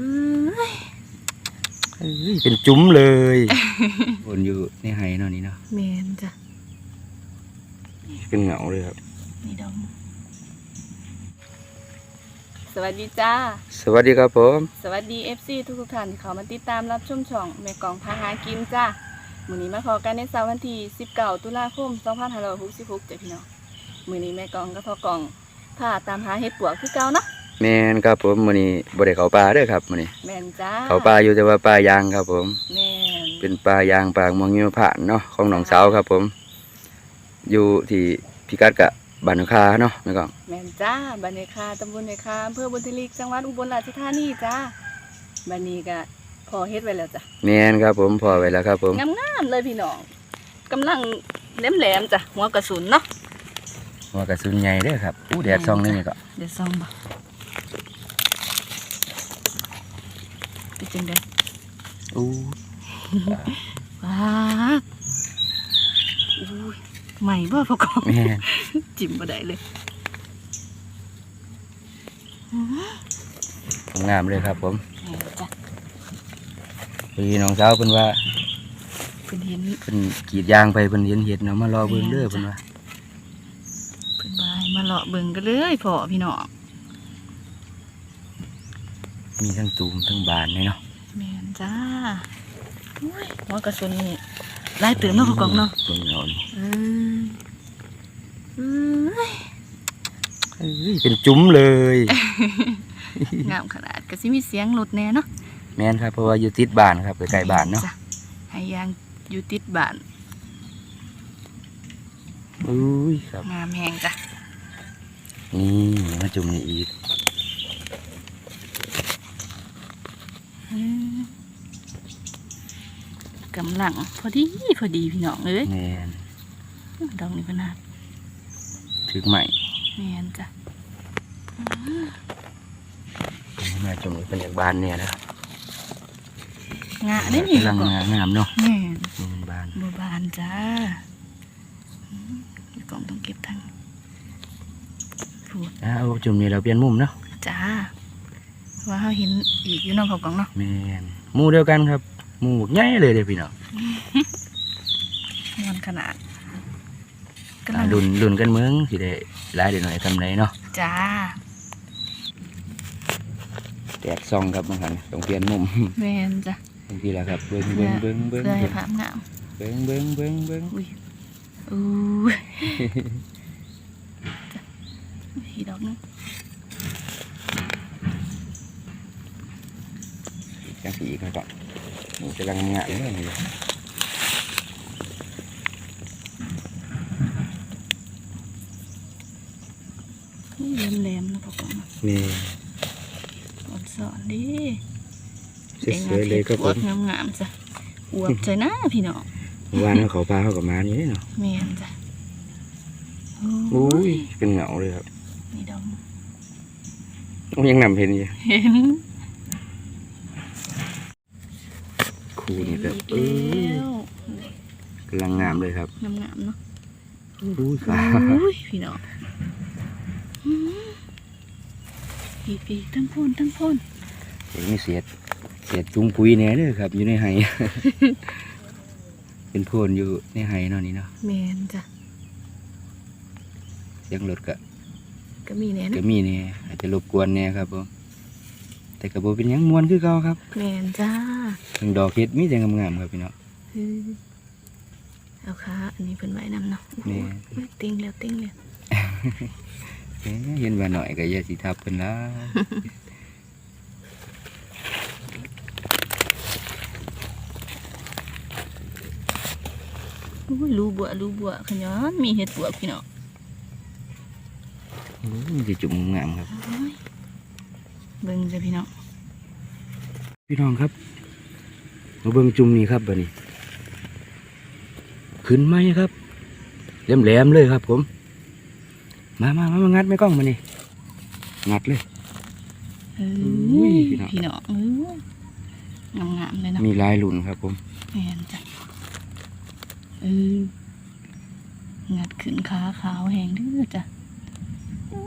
อืมเอ้ยเป็นจุ้มเลยวนอยู่ในไห้เนาะนี่เนาะแมนจ้ะเป็นเหงาเลยครับนี่ดอกสวัสดีจ้า สวัสดีครับผม สวัสดี FC ทุกทุกๆท่านที่เขามาติดตามรับชมช่องแม่กองพาหากินจ้ามื้อนี้มาพอกันในเสาร์วันที่19ตุลาคม2566จ้ะพี่น้องมื้อนี้แม่กองกับพ่อกองพาตามหาเห็ดปวกคือเก่าเนาะ แมนครับผมมื้อนี้บ่ได้เข้าป่าเด้อครับมื้อนี้แม่นจ้าเข้าป่าอยู่แต่ว่าป่ายางครับผม แม่นเป็นป่ายางป่าม่วงยิ้วผ่านเนาะของหนองสาวครับผม อยู่ที่พิกัดกะบ้านนาคาเนาะแม่กองแม่นจ้าบันเนคาตำบลเนคาอำเภอบุญทลิกจังหวัดอุบลราชธานีจ้าบันนี้ก็พอเฮ็ดไว้แล้วจ้ะแมนครับผมพอไว้แล้วครับผม งามๆเลยพี่น้องกำลังแหลมๆจ้ะหัวกระสุนเนาะว่ากระสุนใหญ่เด้อครับอู้แดดซองนี่นี่ก็เดี๋ยวส่องบ่เป็น จังได๋อู้ว้าดอุ้ยใหม่บ่พ่อกองแม่นจิ้มบ่ได้เลยงามเลยครับผมแม่นจ้ะพี่น้องสาวเพิ่นว่าเพิ่นเห็นเพิ่นกรีดยางไปเพิ่นเห็นเห็ดเนาะมารอเบิ่งเด้อเพิ่นว่าเพิ่นว่าให้มาเลาะเบิ่งกันเลยพ่อพี่น้องมีทั้งตูมทั้งบานเลยเนาะ แม่นจ้าอุ้ยหัวกระสุนนี่หลายตื่นเนาะพ่อกองเนาะเบิ่งเอานี่เออเอ้ยเอ้ยเป็นจุ้มเลย งามขนาดก็สิมีเสียงรถแน่เนาะแม่นครับเพราะว่าอยู่ติดบ้านครับใกล้ๆบ้านเนาะจ้ให้ยางอยู่ติดบ้าน อุ้ยครับงามแหงจ้ะ นี่มาจุ่มนี่อีก เออ กำลังพอดีพอดีพี่น้องเอ้ยแม่นดอกนี้ขนาดถึกใหม่แม่นจ้ะมาจุ่มนี่เป็นจากบ้านเนี่ยนะครับงะได้นี่กำลังงามเนาะแม่นนี่มันบ้านบัวบานจ้าอืมเดี๋ยวกล่องต้องเก็บทั้งพูดอ่าเอาจุ่มนี่เราเปลี่ยนมุมเนาะจ้า ว่าเขาเห็นอีกอยู่เนอกกล่องเนาะแม่นหมู่เดียวกันครับหมู่บักใหญ่เลยเด้อพี่น้องมันขนาดกำอ่าลังดุนดุนกันเมืองสิได้หลายเดี๋ยวหน่อยทำไรเนาะจ้าแดดซองครับบางครั้งต้องเปลี่ยนมุมแม่นจ้ะบางทีละครับเบิ้งเบิ้งเบิ้งเบิ้งเพื่อให้เบิ้งภาพงามเบิ้งเบิ้งเบิ้งเบิ้งอุ้ยอู้ยจ้ะอีกดอกหนึง จังสีอีกหน่อยก่อนนี่กำลังงานเรื่องนี้นี่แหลมๆนะพวกกล่องเนาะนี่อ่อนสอนดิสวยๆเลยครับอผวบมงามๆจ้ะอวบใจนะพี่น้องเมื่อวานเขาเขาปลาเขากับมานี่เนาะแม่นจ้ะโอ้อุ้ยยเป็นเหงาเลยครับนี่ดอกโอ้ยังนำเห็นอยู่เห็น คู่นี่ก็อีกเออแล้วกำลังงามเลยครับงามๆเนาะอุ้ยฟ้าอุ้ยพี่น้องอืมอีกอีกทั้งพ่นทั้งพ่นเดี๋ยวมีเศษเศษจุ้งปุ๋ยแหน่เลยครับ อยู่ในไห้เป็นโพนอยู่ในไห้เนาะนี่เนาะแมนจ้ะเสียงรถก็ก็มีแน่ก็นะมีเนี่ยอาจจะรบกวนเนี่ยครับผมแต่กระโบเป็นหยังมวนคือเก่าครับแมนจ้า ทั้งดอกเห็ดมีแต่งามๆครับพี่น้องเออเอาขาอันนี้เพิ่นไว้นำเนาะโอ้โหแม่เอ้ยติ้งแล้วติ้งแล้วเอ๊ะเห็นว่าหน่อยก็อย่าสิทับเพิ่นละอุ้ยรูบัวรูบัวขย้อนมีเห็ดบัวพี่น้องโอ้ยมันจะจุ่มงามครับโอ้ยเบิ่งจ้ะพี่น้องพี่น้องครับ มาเบิ่งจุ่มนี่ครับบัดนี้ ขึ้นไหมครับแหลมๆเลยครับ ผม มามามามางัดไม่กล้องมานี่งัดเลยเออุ้้ยยพี่น้องพี่น้องเอ้ยงามๆเลยเนาะมีลายหลุนครับ ผมแมนจ้ะเอองัดขึ้นขาขาวแหงเด้อจ้ะ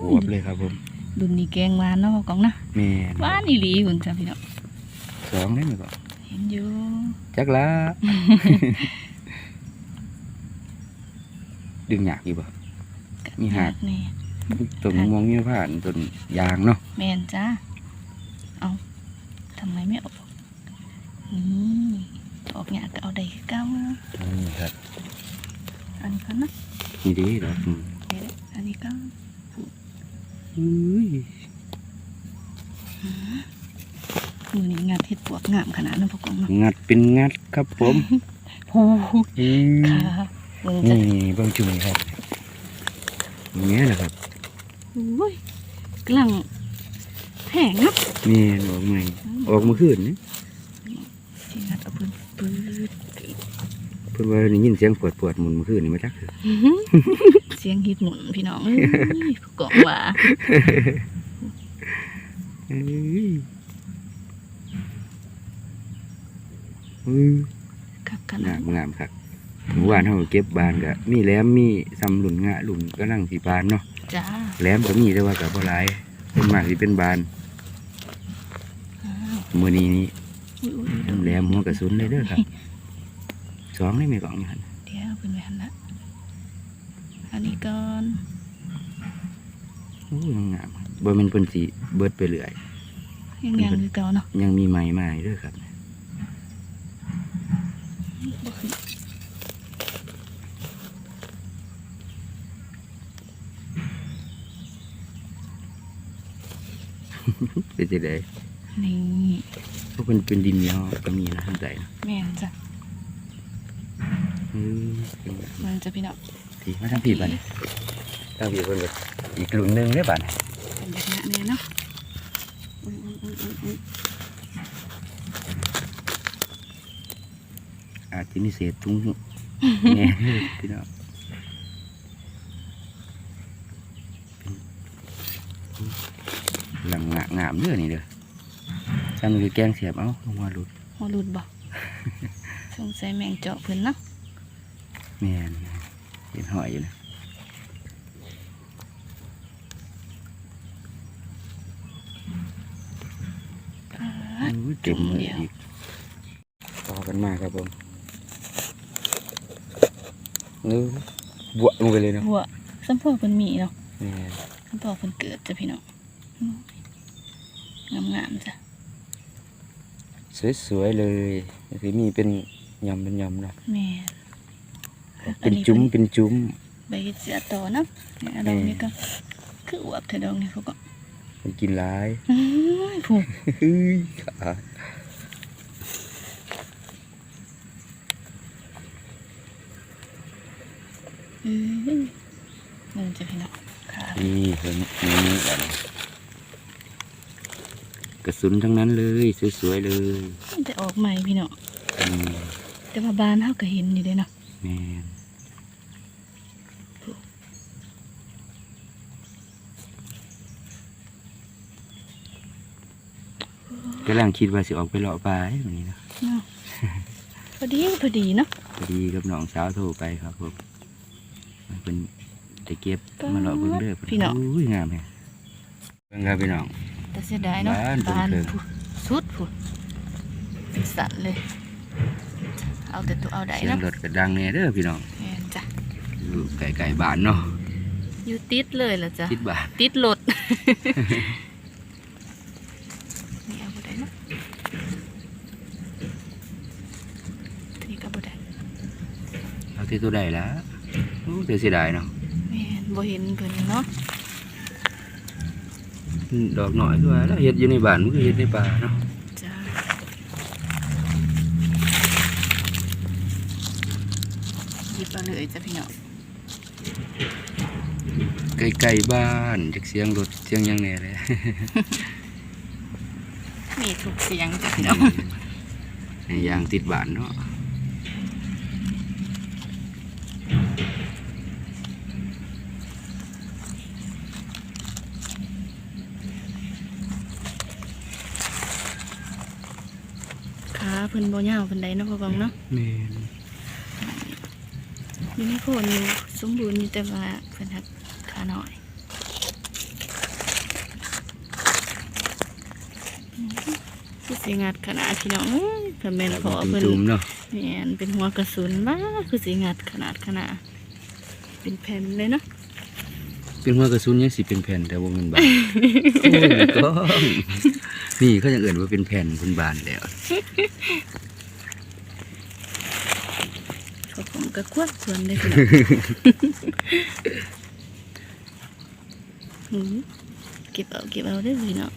อวบเลยครับผมดุนนี่แกงหวานเนาะกองนะแม่นหวานอีหลีหุ่นจ้ะพี่น้องสองได้ไหมก่อน เห็นอยู่จักละ ดึงหยากอยู่บ่มีหาดนี่ต้นมะม่วงนี่ผ่านต้นยางเนาะแมนจ้าเอาทำไมไม่ออกนี่ออกเนี่ยก็เอาได้คือเก้านี่ครับอันนี้ก็นะนี่ดีดอกอืมเดี๋ยวๆอันนี้ก็อุ้ย มือนี้งานเห็ดปวกงามขนาดนั้นพวกกองเนาะงัดเป็นงัดครับผมโอ้โหอืมค่ะมึงจะนี่เบางจุ่มครับอย่างเงี้ยนะครับโอ้ยกำลังแห้งนะนี่ออกใหม่ออกเมื่อคืนนี่ที่งัดเอาปืนปืดเพิ่นว่าได้ยินเสียงปวดปวดๆหมุนเมื่อคืนนี่มาจักคือเสียงฮิตหมุนพี่น้องเอ้ยพวกกองว่า เอ้ยอือ ครับขงานาดมงามครับเมื่อวานเฮาเก็บบานก็มีแหลมมีซำหลุนงะหลุนก็นั่งสีบานเนาะจ้าแหลมก็มีแต่ว่าก็บ่หลายเป็นมากสิเป็นบานอ้าวมื้อนี้นี่อุ้ยอุ้ยน้ำแหลมหัวกระสุนเลยเด้อครับสองได้ไหมกล่องนี่หั่นเดี๋ยวเป็นแบบนั้นละอันนี้ก่อนโอ้ยงามครับบ่แม่นเพิ่นสิเบิดไปเรื่อยยังยังคือเก่าเนาะยังมีใหม่มาให้เด้อครับบ่ขึ้น เป็นจังได๋นี่พวกเพิ่นเป็นดินเหนียวก็มีนะทางใต้นะแม่นจ้ะเออมันจะพี่น้องพี่มาทางพี่บัดนี้ทางพี่เพิ่นก็อีกรุ่นหนึงเด้อบัดนี้เป็นแบบนี้เนี่ยเนาะอุ้ยอุ้ยอุ้ยอุ้ย อุ้ยอาจจะมีเศษถุงแหน่พี่น้องเป็นหลังงะงามเด้อนี่เด้อจำคือแกงเสียบเอาลงมาหลุดหัวหลุดบ่สงสัยแมงเจาะเพิ่นเนาะแม่นเห็นหอยอยู่นะอุ้ยเต็มเลยอีกต่อกันมาครับผม นึกบวกลงไปเลยเนาะหัวสัมพอเพิ่นมีเนาะแม่นสัมพอเพิ่นเกิดจ้ะพี่น้องงามๆจ้ะสวยๆเลยคือมีเป็นยำเป็นยำเนาะแม่นเป็นจุ้มเป็นจุ้มใบเฮ็ดเสียต่อเนาะเนี่ยดอกนี้ก็คืออวบเถอะดอกนี้พวกก็มันกินหลายอื้อผูก เฮ้ยขาอื้อนั่นจ้ะพี่น้องค่ะนี่เห็นนี่แบบกระสุนทั้งนั้นเลยสวยๆเลยมันจะออกใหม่พี่น้องอืมแต่ว่าบ้านเฮาก็เห็นอยู่เด้เนาะแม่นกำลังคิดว่าสิออกไปเลาะปลาให้วันนี้นะเนาะพอดีพอดีเนาะพอดีกับน้องสาวโทรไปครับผมมัน เป็นจะเก็บมาเลาะเบิ่งเด้อพี่น้องอุ้ยงามแฮะเบิ่งครับพี่น้องแต่เสียดายเนาะบ้านเพิ่นเพิ่นผู้สุดผู้เป็นสัตว์เลย เอาแต่ตัวเอาได้เสียงเนาะรถก็ดังแน่เด้อพี่น้องแม่นจ้ะอยู่ไก่ๆบ้านเนาะอยู่ติดเลยล่ะจ้ะคิดบ้านติดรถนี่เอาบ่ได้เนาะทีนี้ก็บ่ได้เอาที่ตัวใดละโอ้เสียดายเนาะแม่นบ่เห็นเพิ่นเนาะดอกหน่อยด้วยแล้วเห็ดอยู่ในบ้านมันก็เห็ดในป่าเนาะจ้าหยิบเอาเลยจ้ะพี่น้องไกลๆบ้านจากเสียงรถเสียงหยังแน่เลย มีทุกเสียงจ้ะพี่น้องในยางติดบ้านเนาะ ขาเพิ่นบ่ยาวปานใดเนาะพ่อบังเนาะแม่นอยู่ในโคนอยู่สมบูรณ์อยู่แต่ว่าเพิ่นหักขาน้อยคือสิงัดขนาดพี่น้องเอ้ยเพิ่นแม่นพอเพิ่นจุ่มๆเนาะแม่นเป็นหัวกระสุนบ้าคือสิงัดขนาดขนาดเป็นแผ่นเลยเนาะเป็นหัวกระสุนยังสิเป็นแผ่นแต่ว่ามันบาน โอ้ยก็นี่เขายังเอื่นว่าเป็นแผ่นเป็นบานแล้ว เขาผมก็ควดส่วนเลยพี่น้องหือเก็บเอาเก็บเอาได้อพี่น้อง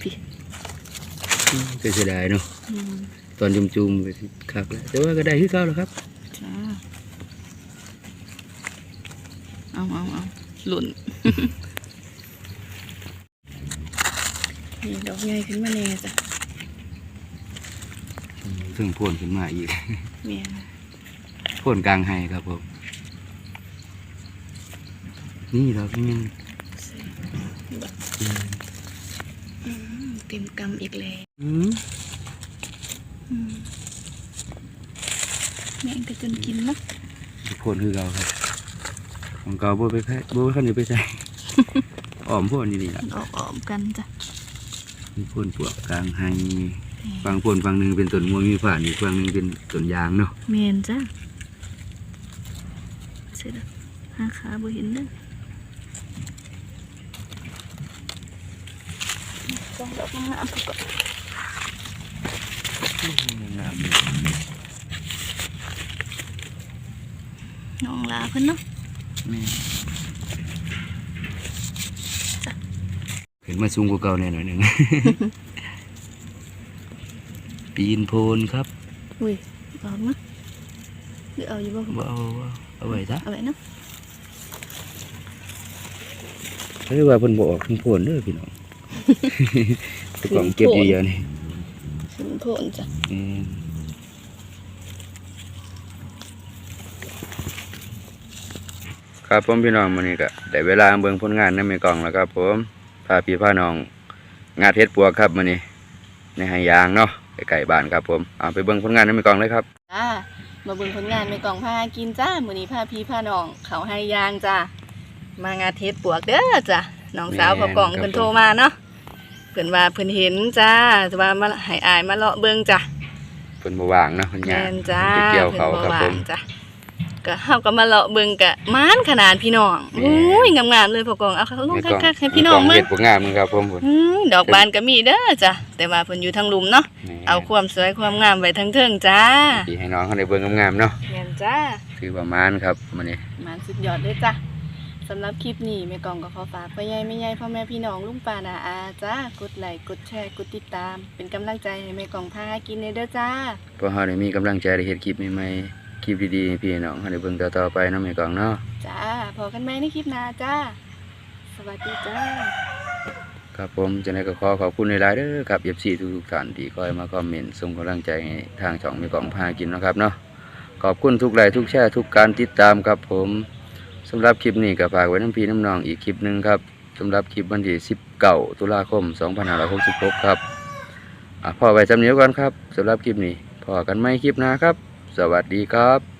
พี่ก็เสียดายเนาะอืมตอนจุ่มๆก็สิคักแล้วแต่ว่าก็ได้คือเก่าแล้วครับจ้าเอาเอาเอาหล่นนี่ดอกใหญ่ขึ้นมาแน่จ้ะ ซึ่งพ่นขึ้นมาอีกเมียพ่นกลางไฮครับผมนี่เราเป็นยังอืมเต็มกำอีกแล้วอืมอืมแม่งก็จนกินเนาะพ่นคือเก่าครับ ของเก่าบ่ไปแพ้บ่ไปขั้นอยู่ไปใส่ อ้อมพ่นอยู่นี่ล่ะออกออมกันจ้ะ มีพ่นปวกกลางไฮ ฝั่งพ่นฝั่งหนึ่งเป็นต้นม่วงมีผ่านอีกฝั่งหนึ่งเป็นต้นยางเนาะเมียนจ้ะเสร็จแล้วห้าขาบ่เห็นเด้อต้องดอกงามๆก่อนงามน้องลาเพิ่นเนาะแม่เห็นมาสูงกว่าเก่าแน่หน่อยหนึ่ง ปีนโพนครับอุ้ยออกนะหรือเอาอยู่บ่คุณบ่เอาบ่เอาไว้ซะเอาไว้เนาะเรียกว่าเพิ่นบ่ออกทั้งโพนเด้อพี่น้องไปกล่องเก็บอยู่เยอะนี่ถึงโพนจ้ะอืมครับผมพี่น้องมื้อนี้ก็ได้เวลาเบิ่งผลงานในแม่กล่องแล้วครับผมพาพี่พาน้อง งานเฮ็ดปวกครับมื้อนี้ในหายางเนาะ ใกล้ๆบ้านครับผมเอาไปเบิ่งผลงานในแม่กล่องเลยครับจ้ามาเบิ่งผลงานในกล่องพากินจ้ามื้อนี้พาพี่พาน้อง เขาให้ยางจ้ามางานเทศปวกเด้อจ้ะน้องสาวแม่นพอกล่องครับเพิ่นโทรมาเนาะเพิ่นว่าเพิ่นเห็นจ้าแต่ว่ามาให้อายมาเลาะเบิ่งจ้ะเพิ่นบ่ว่างเนาะเพิ่นแม่ยากนจ้าไปเกี่ยวเขาครับผมพิ่นว่างจ้ะ ก็เฮาก็มาเลาะเบิ่งกะมานขนาดพี่น้องแม่นโอ้ยงามๆเลยพอกล่องเอาเขาลงคักๆให้พี่น้องแม่กล่มึเฮ็งดบ่งามนึงครับผมพุ่นอืมดอกบานก็มีเด้อจ้ะแต่ว่าเพิ่นอยู่ทางหลุมเนาะนี่เอาความสวยความงามไว้ทั้งเทิงจ้าที่ให้น้องเขาได้เบิ่งงามๆเนาะแม่นจ้าคือประมาณครับมื้อนี้มันสุดยอดเลยจ้ะสำหรับคลิปนี้แม่กองก็ขอฝากพ่อใหญ่แม่ใหญ่พ่อแม่พี่น้องลุงป้านาอาจ้ากดไลค์กดแชร์กดติดตาม เป็นกำลังใจให้แม่กองพากินเด้อจ้าเพราะเราได้มีกำลังใจได้เฮ็ดคลิปใหม่ๆ คลิปดีๆให้พี่น้องเขาได้เบิ่งต่อๆไปเนาะแม่กองเนาะจ้าพอกันไหมในคลิปหน้าจ้า สวัสดีจ้าครับผมจังไดก็ขอขอบคุณหลายๆเด้อครับ FC ทุกๆท่านที่คอยมาคอมเมนต์ส่งกำลังใจให้ทางช่องแม่กองพากินเนาะครับเนาะขอบคุณทุกไลค์ทุกแชร์ทุกการติดตามครับผมสำหรับคลิปนี้ก็ฝากไว้น้ำพี่น้ำน้องอีกคลิปหนึงครับสำหรับคลิปวันที่19ตุลาคม2566ครับอะพอไว้จำเนียวก่อนครับสำหรับคลิปนี้พอกันไม่คลิปหน้าครับ สวัสดีครับ